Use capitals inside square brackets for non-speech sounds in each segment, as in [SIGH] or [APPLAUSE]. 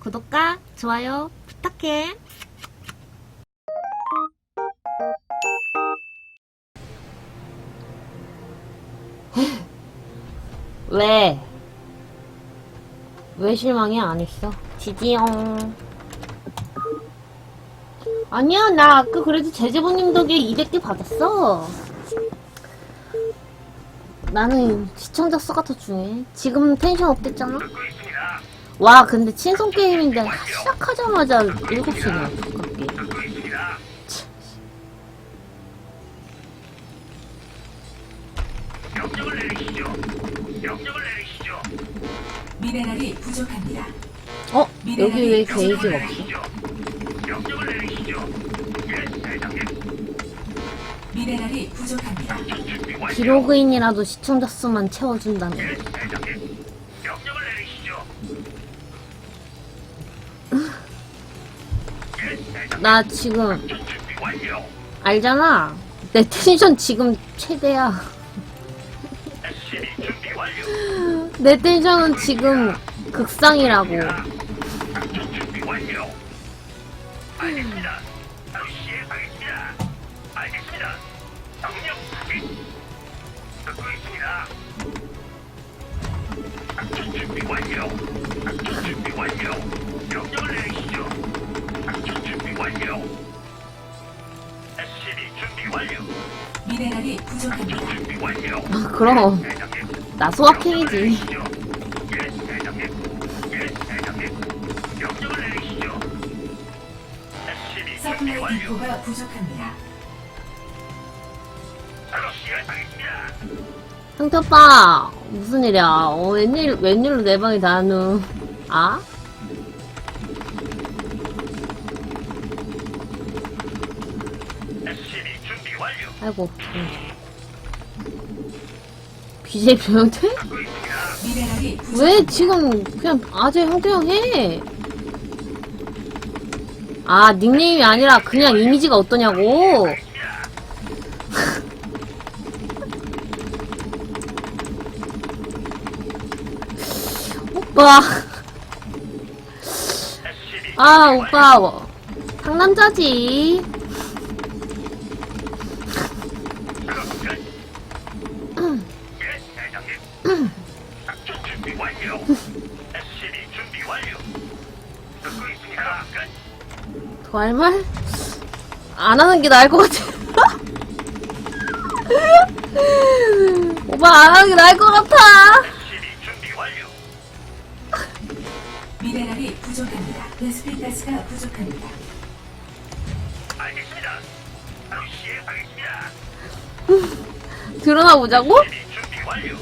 구독과 좋아요 부탁해. [GASPS] 왜? 왜 실망이 안 했어? 지지용. 아니야, 나 아까 그래도 제재부님 덕에 200개 받았어. 나는 시청자 수가 더 중요해. 지금 텐션 업됐잖아? 와, 근데 친선 게임인데 시작하자마자 7시네, 가깝게. 명령을 내리시죠. 명령을 내리시죠. 미네랄이 부족합니다. 어? 여기 왜 게이지가 없어? 내리시죠. 명령을 내리시죠. 예, 대장님. 미네랄이 부족합니다. 기로그인이라도 시청자 수만 채워준다면. 예, 대장님. 나 지금. 알잖아. 내 텐션 지금 최대야. [LAUGHS] 내 텐션은 지금 극상이라고. 준비 완료. 준비 완료. 완료. SCB 준비 완료. 미네랄이 부족합니다. 준비 완료. 아, 그럼. 대장님. 나 소확행이지. 예, 대장님. 예, 대장님. 명령을 내리시죠. SCB 준비 서플라이 완료. 디포가 부족합니다. 바로 시행하겠습니다. 형태오빠, 무슨 일이야? 어, 웬일, 웬일로 내 방에 다누. 아? SCB 준비 완료. 아이고. BJ 변형태? 듣고 있습니다. 미네랄이 부족. 왜 지금 그냥 아재 형태형 해? 아, 닉네임이 아니라 그냥 이미지가 어떠냐고? [LAUGHS] 오빠. SCB 아, 오빠. 뭐, 상남자지. 끝. 더할 말? 안 하는 게 나을 것 같아. [LAUGHS] 오빠 안 하는 게 나을 것 같아. SCB 준비 완료. 미네랄이 부족합니다. 베스핀 가스가 부족합니다. 알겠습니다. 바로 시행하겠습니다. 드러나 보자고? 준비 완료.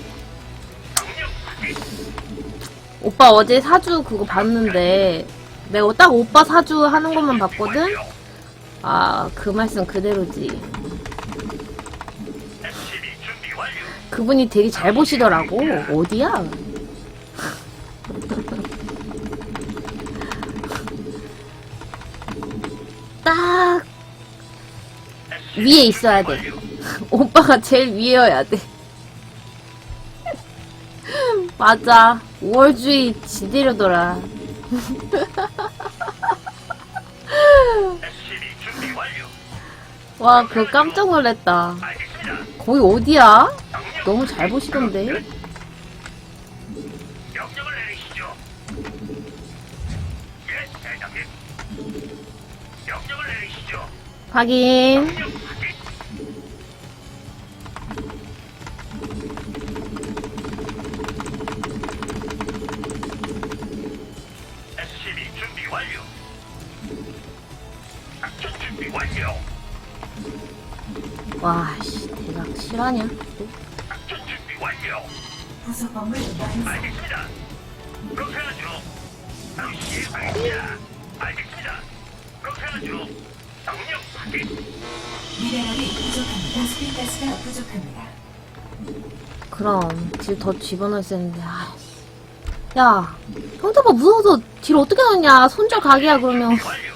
오빠 어제 사주 그거 봤는데 내가 딱 오빠 사주 하는 것만 봤거든? 아, 그 말씀 그대로지. 그분이 되게 잘 보시더라고. 어디야? [LAUGHS] 딱 위에 있어야 돼. [LAUGHS] 오빠가 제일 위에여야 돼. [LAUGHS] 맞아. 우월주의 지대로더라. [LAUGHS] 와, 그거 깜짝 놀랐다. 거기 어디야? 너무 잘 보시던데? 확인. 와, 씨, 대박 실화냐? 작전 준비 완료. 부속 건물 완성. 알겠습니다. 그렇게 하죠. 바로 시행하겠습니다. 알겠습니다. 그렇게 하죠. 명령 확인. 미네랄이 부족합니다. 베스핀 가스가 부족합니다. 그럼 딜더 있는데 아, 야 형태봐 무서워서 딜 어떻게 넣냐 손절 각이야 그러면 완료.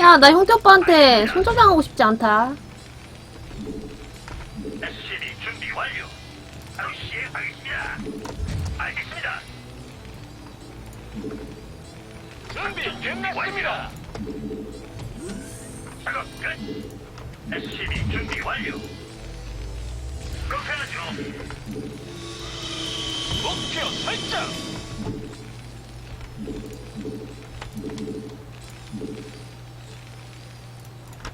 야 나 형태 오빠한테 손절 당하고 싶지 않다 SCB 준비 완료. 바로 시행하겠습니다. 알겠습니다. 준비 끝났습니다. 작업 끝. SCB 준비 완료. 그렇게 하죠. 목표 설정.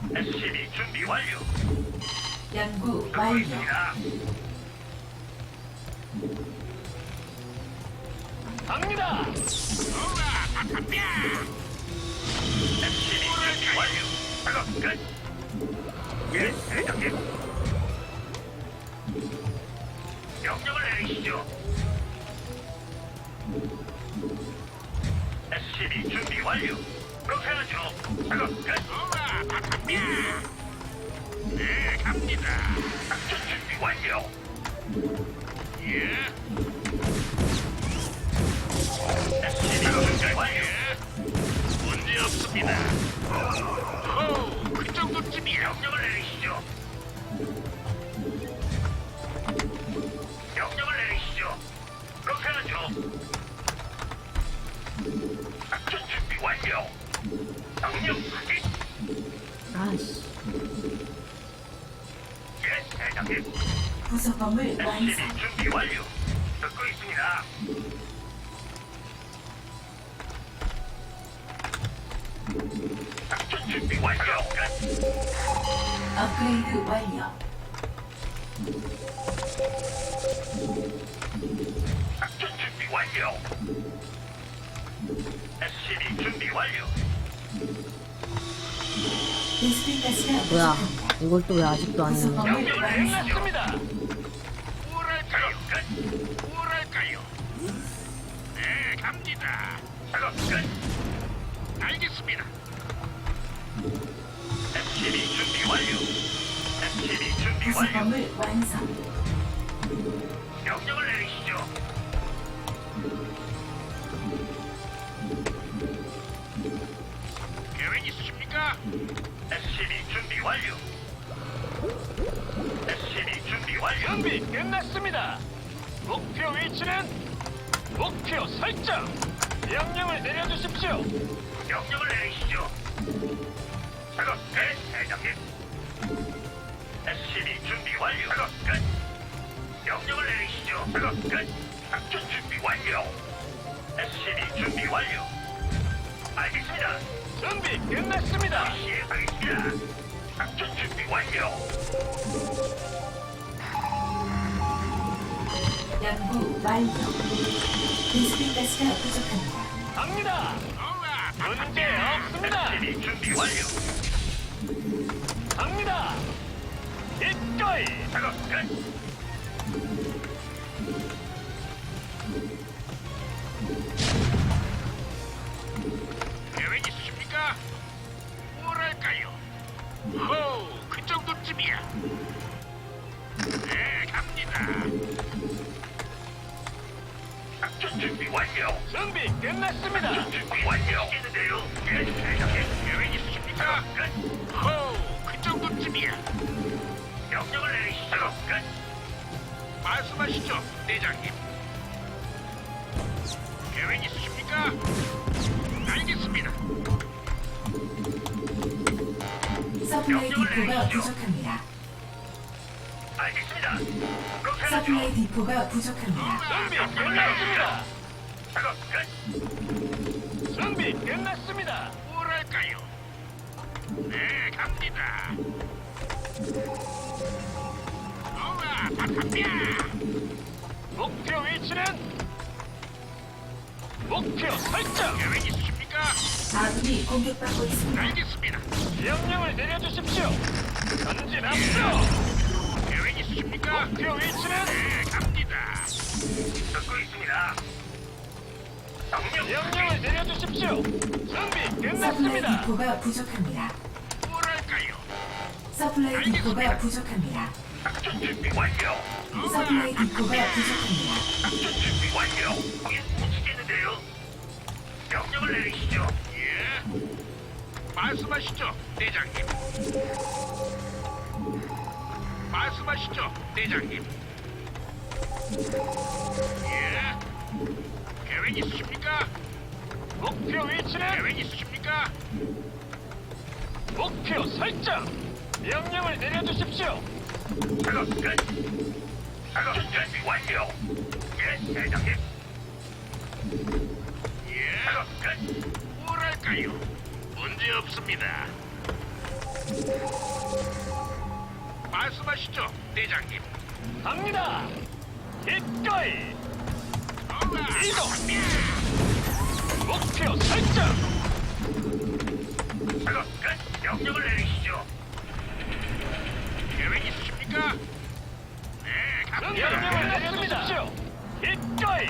SCB 준비 완료. 연구 완료. 있습니다. 갑니다. SCB 준비 완료. 작업 끝. 예, 대장님. 명령을 내리시죠. SCB 준비 완료. 그렇게. 네. 예. 그 내리시죠. 완성. SCB 준비 완료. 듣고 있습니다. 작전 준비 완료. 끝. 업그레이드 완료. 작전 준비 완료. SCB 준비 완료. 베스핀 가스가 뭐야. 이걸 또 왜 아직도 안 부속 했냐. 건물 명령을 완성. 뭐랄까요? 네, 갑니다. 작업 끝. 알겠습니다. SCB 준비 완료. SCB 준비 완료. 완성. 명령을 내리시죠. 계획 있으십니까? SCB 준비 완료. SCB 준비 완료. 준비 끝났습니다. 목표 위치는 목표 설정. 명령을 내려주십시오. 명령을 내리시죠. 작업 끝, 대장님. SCB 준비 완료. 작업 끝. 명령을 내리시죠. 작업 끝. 작전 준비 완료. SCB 준비 완료. 알겠습니다. 준비 끝났습니다. 시행하겠습니다. 연구 완료. 베스핀 가스가 부족합니다. 갑니다. 문제 없습니다. 준비 완료. 갑니다. 이거이 작업 끝. 말씀하시죠, 대장님. 계획 있으십니까? 알겠습니다. 서플라이 디포가 부족합니다. 알겠습니다. 그렇게 하죠. 서플라이 디포가 부족합니다. 준비 끝났습니다. 작업 끝. 준비 끝났습니다. 뭐랄까요? 네, 갑니다. 목표 위치는 목표 설정. 계획 있으십니까? 아군이 공격받고 있습니다. 알겠습니다. 명령을 내려주십시오. 전진 앞으로. 계획 있으십니까? 목표 위치는 네, 갑니다. 듣고 있습니다. 명령 명령을 내려주십시오. 준비 서플라이 끝났습니다. 디포가 부족합니다. 뭐랄까요? 서플라이 디포가 부족합니다. 준비 완료. 서플라이 디포가 부족합니다. 작전 준비 완료. 거긴 못 치겠는데요. 명령을 내리시죠. 예. 말씀하시죠, 대장님. 말씀하시죠, 대장님. 예. 계획 있으십니까? 목표 위치는 계획 있으십니까? 목표 설정. 명령을 내려주십시오. 작업 끝. 작업 준비 완료. 예, 대장님. 예. 작업 끝. 뭐랄까요? 문제 없습니다. 말씀하시죠, 대장님. 갑니다. 기꺼이. 이동. 목표 설정. 작업 끝. 명령을 내리시죠. 계획 있 으십니까? 네, 갑니다. 명령을 내려주십시오. 기꺼이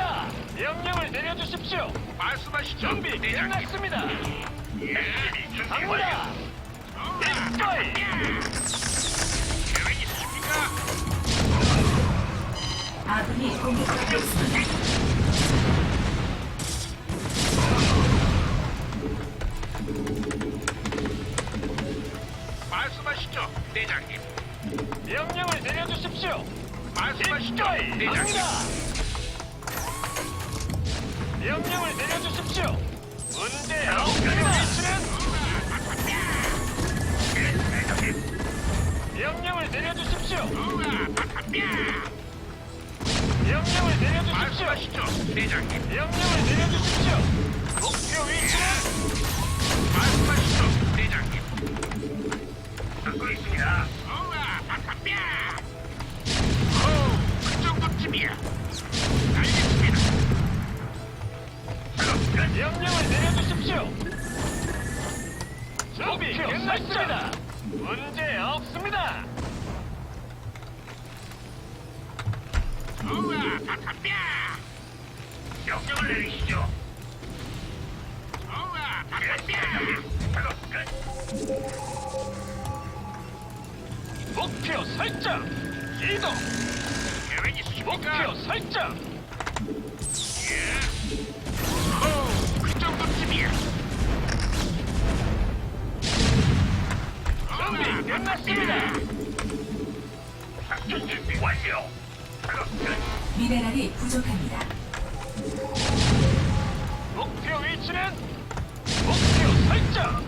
갑니다. 명령을 내려주십시오. 말씀하시죠, 준비 대장님. 끝났습니다. 예, 준비 갑니다. 완료. 기꺼이 계획 있으십니까? 아군이 공격받고 있습니다. 말씀하시죠, 대장님. 명령을 내려주십시오. 말씀하시죠, 기꺼이 대장님. 명령을 내려주십시오. 문제 없습니다. 위치는 명령을 내려주십시오. 명령을 내려주십시오. 말씀하시죠, 대장님. 명령을 내려주십시오. 목표 위치는 명령을 내리시죠. 목표 설정. 이동. 목표 설정. 미네랄이 부족합니다. 목표 위치는 목표 설정.